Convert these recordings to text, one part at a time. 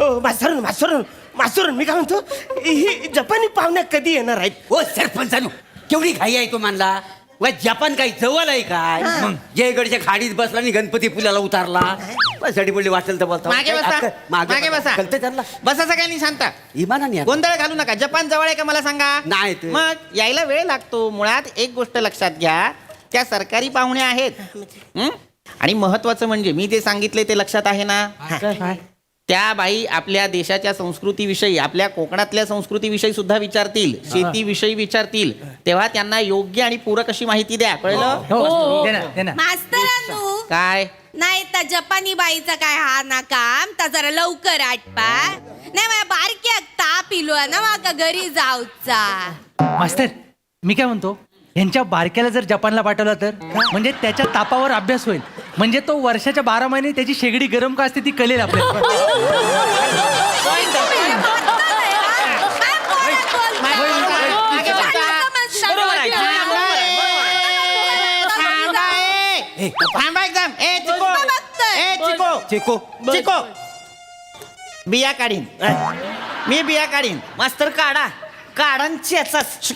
ओ मास्तरून मास्तरून मास्तरून मी काय म्हणतो ही जपानी पाहुण्या कधी येणार आहेत? हो सरपंचानो केवढी घाई आहे तो मानला? वा जपान काही जवळ आहे काय मग जयगडच्या खाडीत बसला आणि गणपती पुलाला उतारला. बसाडी पडली वाटेल तर बोलता. मागे बसा. मागे बसा. त्यांना? बसा सगळ्यांनी शांत. इमानाने आता. गोंधळ घालू नका. जपान जवळ आहे का मला सांगा? नाही ते. मग यायला वेळ लागतो. मुळात एक गोष्ट लक्षात घ्या. त्या सरकारी पाहुणे आहेत. हं? आणि महत्वाचं म्हणजे मी जे सांगितले ते लक्षात आहे ना? त्या बाई आपल्या देशाच्या संस्कृतीविषयी आपल्या कोकणातल्या संस्कृतीविषयी सुद्धा विचारतील शेतीविषयी विचारतील. तेव्हा त्यांना योग्य आणि पूरक अशी माहिती द्या. कळलं? हो. मास्तरांनो काय? नाही तर जपानी बाईचा काय हा ना काम? तर जरा लवकर आटपा. नाही माझ्या बारक्याक ताप इलो ना माका घरी जाऊचा. मास्तर मी काय म्हणतो? यांच्या बारक्याला जर जपानला पाठवलं तर? म्हणजे त्याच्या तापावर अभ्यास होईल. म्हणजे तो वर्षाच्या बारा महिने त्याची शेगडी गरम का असते ती कळेल आपल्याला. ए. थांबा एकदम ए चिको बघतोय. ए चिको. चिको चिको बिया काढीन. मी बिया काढीन. मास्तर काढा. काढांची याचाच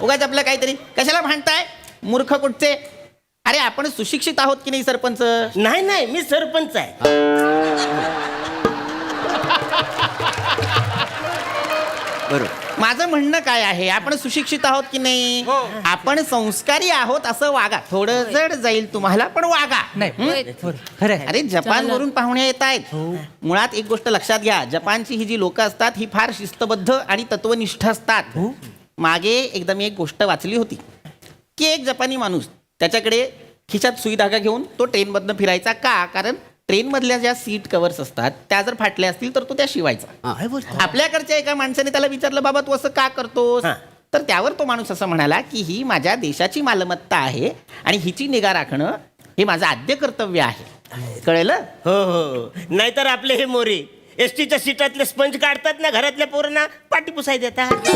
उगाच आपलं काहीतरी. कशाला भांडताय? मूर्ख कुठचे? अरे आपण सुशिक्षित आहोत की नाही सरपंच? नाही नाही मी सरपंच आहे. बरोबर माझं म्हणणं काय आहे आपण सुशिक्षित आहोत की नाही? आपण संस्कारी आहोत असं वागा. थोडं जड जाईल तुम्हाला पण वागा. नाही खरं आहे. अरे जपान वरून पाहुणे येत आहेत. मुळात एक गोष्ट लक्षात घ्या जपानची ही जी लोक असतात ही फार शिस्तबद्ध आणि तत्वनिष्ठ असतात. मागे एकदा मी एक गोष्ट वाचली होती की एक जपानी माणूस त्याच्याकडे खिशात सुई धागा घेऊन तो ट्रेनमधनं फिरायचा का? कारण ट्रेनमधल्या ज्या सीट कवर्स असतात त्या जर फाटल्या असतील तर तो त्या शिवायचा हा, हे. आपल्याकडच्या एका माणसाने त्याला विचारलं बाबा तू असं का करतोस? हा. तर त्यावर तो माणूस असं म्हणाला की ही माझ्या देशाची मालमत्ता आहे आणि हिची निगा राखणं हे माझं आद्य कर्तव्य आहे. कळलं? हो हो. नाहीतर आपले हे मोरे एस टीच्या सीटातले स्पंज काढतात ना घरातल्या पोरांना पाठी पुसाय देतात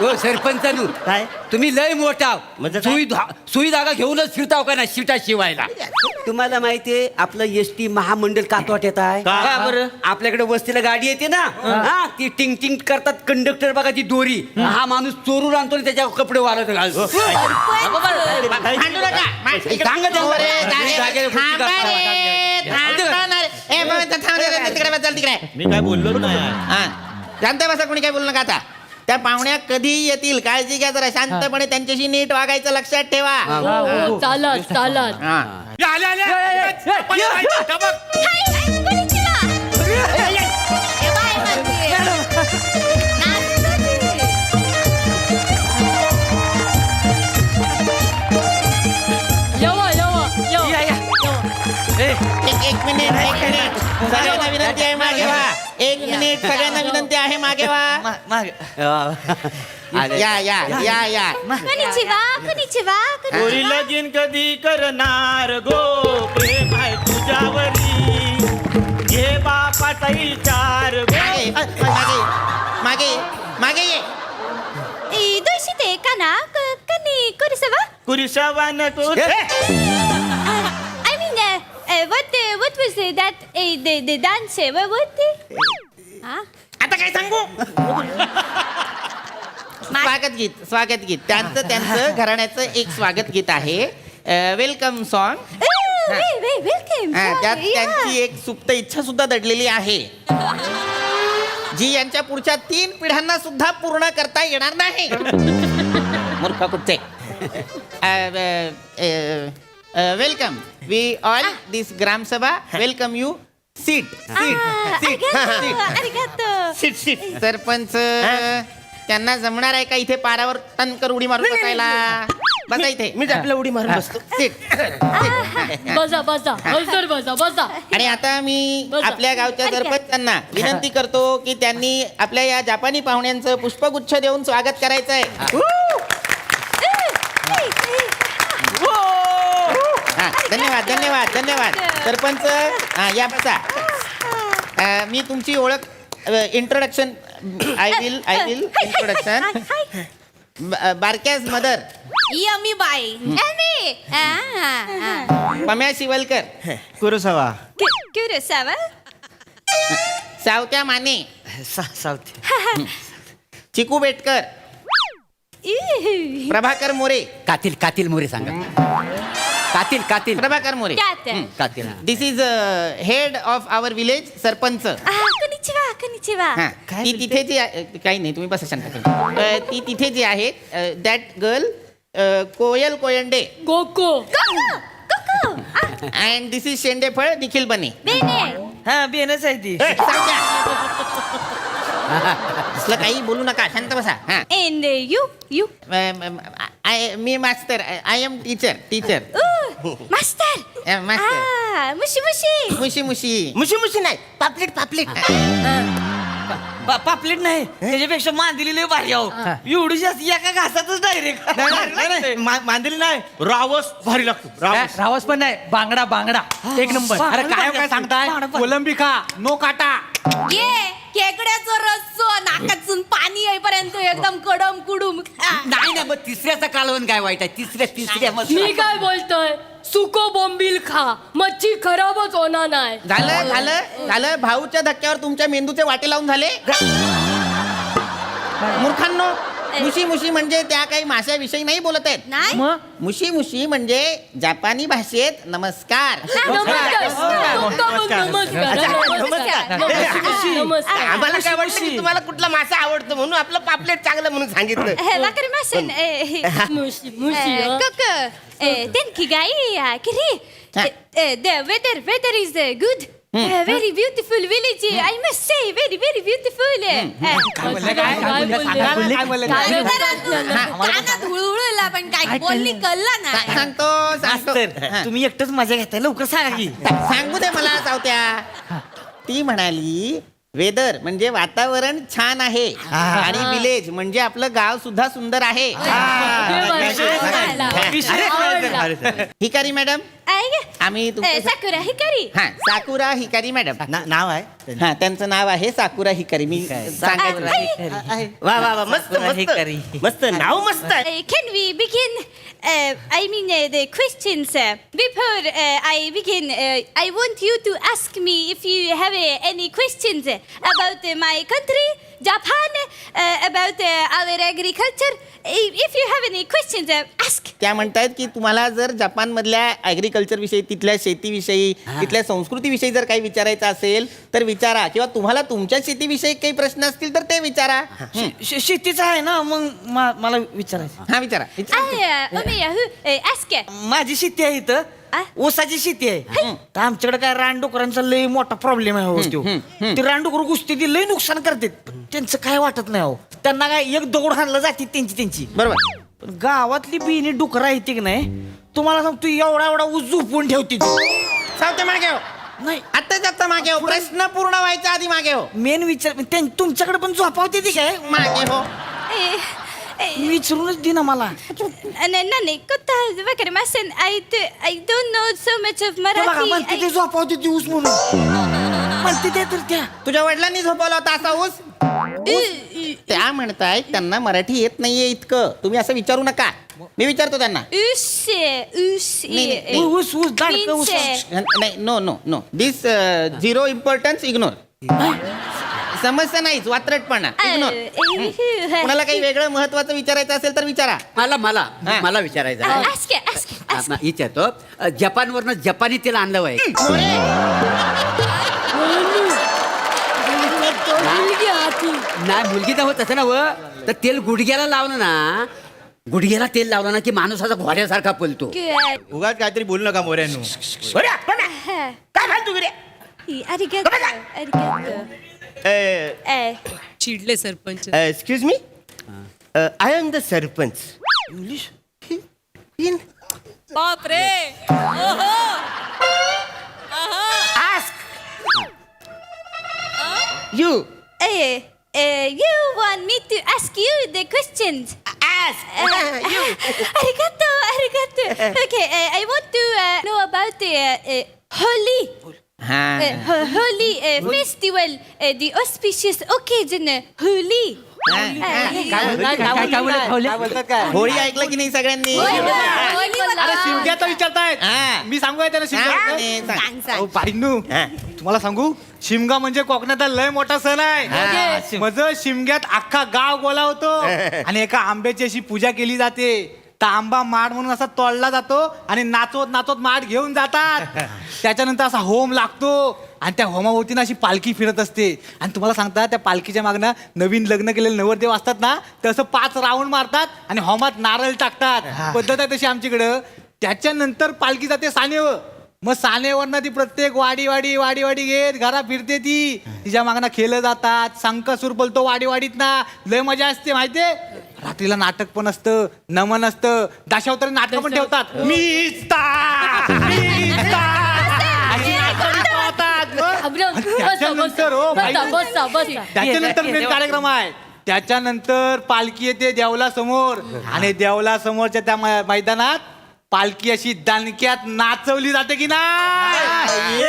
हो सरपंचानू काय? तुम्ही लय मोठा म्हणजे काय? सुई धा- सुई धागा घेऊनच फिरताव का ना शिटा शिवायला तुम्हाला माहितीये आपलं एस टी महामंडळ कातवाट येत आहे. का? का बरं? आपल्याकडे वस्तीला गाडी येते ना? हा. ती टिंग टिंग करतात कंडक्टर बघा ती दोरी. हा माणूस चोरून आणतो आणि त्याच्या कपडे वाळत घालतो. भांडू नका. मा- इकडे- सांगा त्यांना. अरे, जागे- जागेवर गोष्टी थांबा करता. रे, थांबा ना रे. ए, बाबा, इथं थांब रे, तिकडे बस, चल तिकडे. मी काय बोललो नाही हा. शांत बसा कोणी काय बोलू नका आता. त्या पाहुण्या कधी येतील. काळजी घ्या जरा शांतपणे त्यांच्याशी नीट वागायचं लक्षात ठेवा. हो, चालत चालत. हा. यवा यवा यवा. एक एक मिनिट एक मिनिट. सगळ्यांना विनंती आहे मागे वा एक मिनिट सगळ्यांना विनंती आहे मागे वा. या. या या या कोणीचिवा कोणीचिवा पोरी लगीन कधी करणार गो? प्रेम आहे तुझ्यावरी. घे बापाचा विचार मागे गो मागे मागे मागे ये. दोषी ते का ना कनी कोणीचिवा कुरिशावान uh, uh, was uh, that uh, the the dance? Uh, what what? Uh, huh? आता काय सांगू स्वागत गीत स्वागत गीत त्यांचं त्यांचं घराण्याचं एक स्वागत गीत आहे welcome song Oh, wait, wait, welcome. त्यात sorry, yeah. त्यांची एक सुप्त इच्छा सुद्धा दडलेली आहे जी यांच्या पुढच्या तीन पिढ्यांना सुद्धा पूर्ण करता येणार नाही मूर्ख कुठचे welcome we all this gram sabha welcome you seat seat Ah, seat. Seat seat sarpanch त्यांना जमणार आहे का इथे पारावर टनकर उडी मारून बसायला? बसा इथे. मी आपल्या उडी मारून बसतो. सीट बसा बसा. हलसर बसा बसा आणि आता मी बसा. आपल्या गावच्या सरपंचांना विनंती करतो की त्यांनी आपल्या या जापानी पाहुण्यांचं पुष्पगुच्छ देऊन स्वागत करायचं आहे धन्यवाद धन्यवाद धन्यवाद. सरपंच हा या बसा. अ, मी तुमची ओळख introduction I will I will introduction बारक्यास mother. Yummy बाई एमी पम्या शिवलकर. कुरुसावा. कुरुसावा? सावत्या माने. चिकू बेटकर. प्रभाकर मोरे. कातील कातील मोरे सांगा. कातील कातील. प्रभाकर मोरे. हं, कातील. हा. This is head of our village sarpanch. कुनिचिवा कुनिचिवा हा, ती तिथे जी आहे- काही नाही तुम्ही बसा शांत अ, ती तिथे जी आहेत that girl Koyal Koyande. Koko and this is शेंडेफळ Nikhil Bane. Bene. हा बेनच आहे ती. असलं काही बोलू नका शांत बसा. हा. And you you. I me master I am teacher teacher. Master Eh, master. Ah, मुशी मुशी! मुशी मुशी. मुशी मुशी नाही. पापलेट पापलेट. पा- पापलेट नाही. त्याच्यापेक्षा मांदिली लय भारी आहो एवढी जास्त एका घासातच डायरेक्ट मांदिली नाही. रावस भारी लागतो. रावस. रावस पण नाही. बांगडा बांगडा. एक नंबर. अरे काय काय सांगताय? कोलंबी खा नो काटा. ये खेकड्याचं रस्सो नाकातून पाणी येईपर्यंत एकदम कडम कुडूम. नाही नाही मग तिसऱ्याचा कालवण काय वाईट आहे? तिसऱ्या तिसऱ्या मग मी काय बोलतोय? सुको बोंबील खा. मच्छी खराबच होणार नाही. झालं झालं झालं. भाऊच्या धक्क्यावर तुमच्या मेंदूचे वाटे लावून झाले? मूर्खांनो मुशी मुशी म्हणजे त्या काही माशाविषयी नाही बोलत आहेत नाही मुशी मुशी म्हणजे जपानी भाषेत नमस्कार नमस्कार नमस्कार नमस्कार नमस्कार आम्हाला काय की तुम्हाला कुठला मासा आवडतो म्हणून आपलं पापलेट चांगलं म्हणून सांगितलं Eh. Eh, मुशी मुशी eh, हं. Coco. Eh, thank you, guy. Uh, Kiri. Ah. Eh, eh, the weather, weather is uh, good. Uh, very beautiful village. I must say, very, very beautiful. Eh, eh, काय बोलले? काय बोलले? जरा तू कानात हुळहुळला पण काय बोलली कळलं सा- ना सांगतो सांगतो मास्तर हा. तुम्ही एकटंच मजा घेताय लवकर सांगा की सांगू दे मला चावत्या ती म्हणाली वेदर म्हणजे वातावरण छान आहे. आणि विलेज म्हणजे आपलं गाव सुद्धा सुंदर आहे. Hikari madam. आम्ही Hikari. हा साकुरा हिकारी मॅडम. नाव आहे? हा त्यांचं नाव आहे साकुरा हिकारी. मी वाह वाह वाह मस्त आहे. I mean the question before I want you to ask me if you have any question about my country Japan about agriculture if you have any question काय म्हणतायत की तुम्हाला जर जपान मधल्या अग्रीकल्चर विषयी तिथल्या शेतीविषयी तिथल्या संस्कृती विषयी जर काही विचारायचं असेल तर विचारा. किंवा तुम्हाला तुमच्या शेतीविषयी काही प्रश्न असतील तर ते विचारा. हं. श- शेतीचं आहे ना मग मा- मला विचारायचं. हा विचारा. माझी शेती आहे इथं? ऊसाची शेती आहे. तर आमच्याकडे काय रानडुकरांचा लय मोठा प्रॉब्लेम आहे हो त्यो. ते रानडुकर कुस्ती ती लय नुकसान करतात त्यांचं काय वाटत नाही हो. त्यांना काय एक दगड हाणलं जाते त्यांची त्यांची. बरोबर. पण गावातली बिनी डुकरं आहेत की नाही तुम्हाला सांगतो एवढा एवढा ऊस झोपून ठेवते ती. सावते मागे हो नाही आता जाता मागे हो. प्रश्न पूर्ण व्हायचा आधी मागे हो. मेन विचार त्यां- तुमच्याकडे पण झोपावते ती काय? मागे हो. Eh, eh, विचारूनच दे ना मला न- कोणता वकरमासन? I do- I don't know so much of ते बघा Marathi. म्हणते ते I- झोपावते ती ऊस म्हणून. म्हणते ते तर त्या. तुझ्या वडिलांनी झोपवला होता असा ऊस? त्या म्हणतायत त्यांना मराठी येत नाहीये इतकं. तुम्ही असं विचारू नका. मी विचारतो त्यांना. ऊस ऊस दाडकं ऊस. नाही no no no this zero importance ignore समस्या नाहीच वात्रटपणा. इग्नोर कुणाला काही वेगळं महत्वाचं विचारायचं असेल तर विचारा. मला मला. हा. मला विचारायचं आहे. Ask, ask, हा, ask. ना, विचारतो अ, जपानवरनं जपानी तेल आणलं वय मुलगी हाती नाही मुलगी तर होत तसं ना व. तर तेल गुडघ्याला लावलं ना. गुडघ्याला तेल लावलं ना की माणूस असा घोड्यासारखा पलतो. Good. उगाच काहीतरी बोलू नका मोऱ्यानो. Uh, काय फालतू गिरे. Eh, चिडले sarpanch. Excuse me I am the sarpanch. English बाप रे you eh, eh, you want me to ask you the questions? Ask. Uh, arigato, arigato. Okay, uh, I want to uh, know about the uh, uh, Holi. Uh, ho- holy uh, festival, uh, the auspicious occasion, uh, holy. काय काय- काय बोलत ठेवले होळी ऐकलं की नाही सगळ्यांनी. अरे शिमग्याचा विचारतायत. हा. मी सांगू आहे त्यांना हा, शिमगा सांग. अहो, तुम्हाला सांगू? शिमगा म्हणजे कोकणातला लय मोठा सण आहे. मज शिमग्यात अख्खा गाव बोलावतो आणि एका आंब्याची अशी पूजा केली जाते. तर आंबा माड म्हणून असा तोडला जातो आणि नाचवत नाचवत माड घेऊन जातात. त्याच्यानंतर असा होम लागतो आणि त्या होमाभोवतीनं अशी पालखी फिरत असते. आणि तुम्हाला सांगता त्या पालखीच्या मागनं नवीन लग्न केलेले नवरदेव असतात ना तर असं पाच राऊंड मारतात आणि होमात नारळ टाकतात. पद्धत आहे तशी आमच्याकडं. त्याच्यानंतर पालखी जाते सानेवर मग सानेवरनं ती प्रत्येक वाडी वाडी वाडी वाडी घेत घरा फिरते ती. तिच्या मागना खेळलं जातात संकसूर बोलतो वाडी वाडीत ना लय मजा असते माहितीये? रात्रीला नाटक पण असतं नमन असतं दशावतारी नाटक पण ठेवतात. त्याच्यानंतर हो मेन कार्यक्रम आहे. त्याच्यानंतर पालखी येते देवला समोर आणि देवला समोरच्या त्या मै- मैदानात पालखी अशी दणक्यात नाचवली जाते की नाही?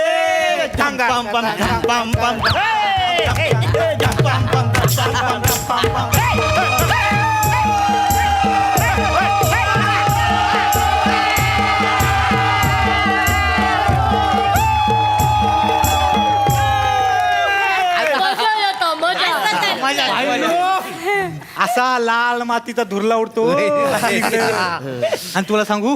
असा लाल मातीचा धुरला उडतो. आणि तुला सांगू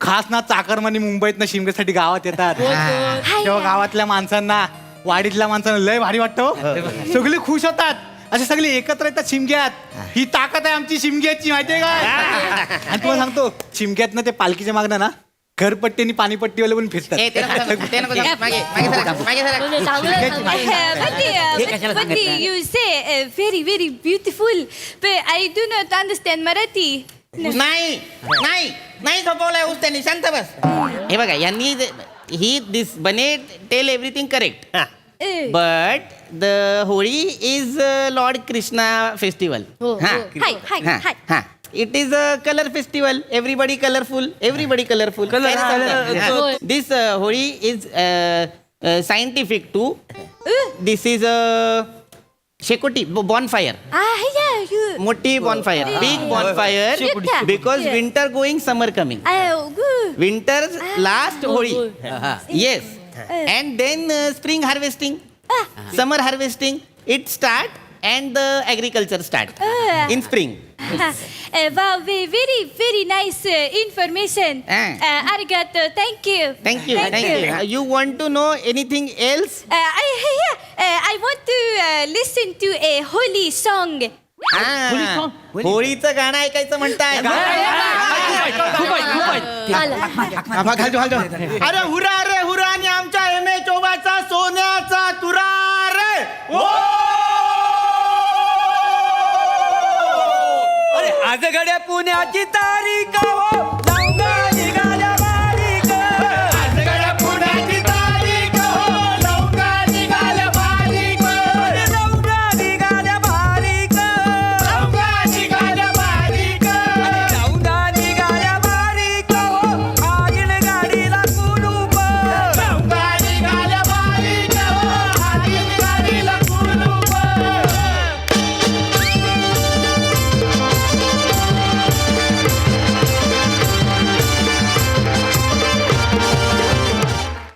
खास ना चाकरमानी मुंबईत शिमग्यासाठी गावात येतात. तेव्हा गावातल्या माणसांना वाडीतल्या माणसांना लय भारी वाटतं सगळे खुश होतात. असे सगळे एकत्र येतात शिमग्यात. ही ताकद आहे आमची शिमग्याची माहितीये का? आणि तुला सांगतो शिमग्यात ना ते पालखीच्या मागणं ना घरपट्टी आणि पाणीपट्टीवाले पण फिरतात ए, ते नको सांगू, ते नको सांगू. मागे मागे. Uh, but uh, हे नाही? you say uh, very, very beautiful, but I do not understand Marathi. नाही नाही ऊस त्यांनी शांत बस हे बघा यांनी ही this Bane tell everything correct हा. Uh, but the Holi is lord Krishna festival हो, हो. Hi, hi, hi. It is a colour festival everybody colourful everybody colourful होय. This Holi is scientific too this is shekoti bonfire ah, yeah, you. मोठी bonfire big bonfire shekoti. Because Yeah. Winter going summer coming Oh, good. Winter last Holi होय. Yes and then spring harvesting summer harvesting it start and the agriculture start. In spring Uh, wow, ve- very, very nice uh, information. Ah. Uh, arigato, thank you. Thank you thank you you want to know anything else Uh, I, yeah, uh, I want to uh, listen to a holy song. होळीचं गाणं ऐकायचं म्हणताय अरे हुरा रे हुरा आणि आमच्या M A चोबाचा सोन्याचा तुरा रे अरे आज गड्या पुण्याची तारीख हो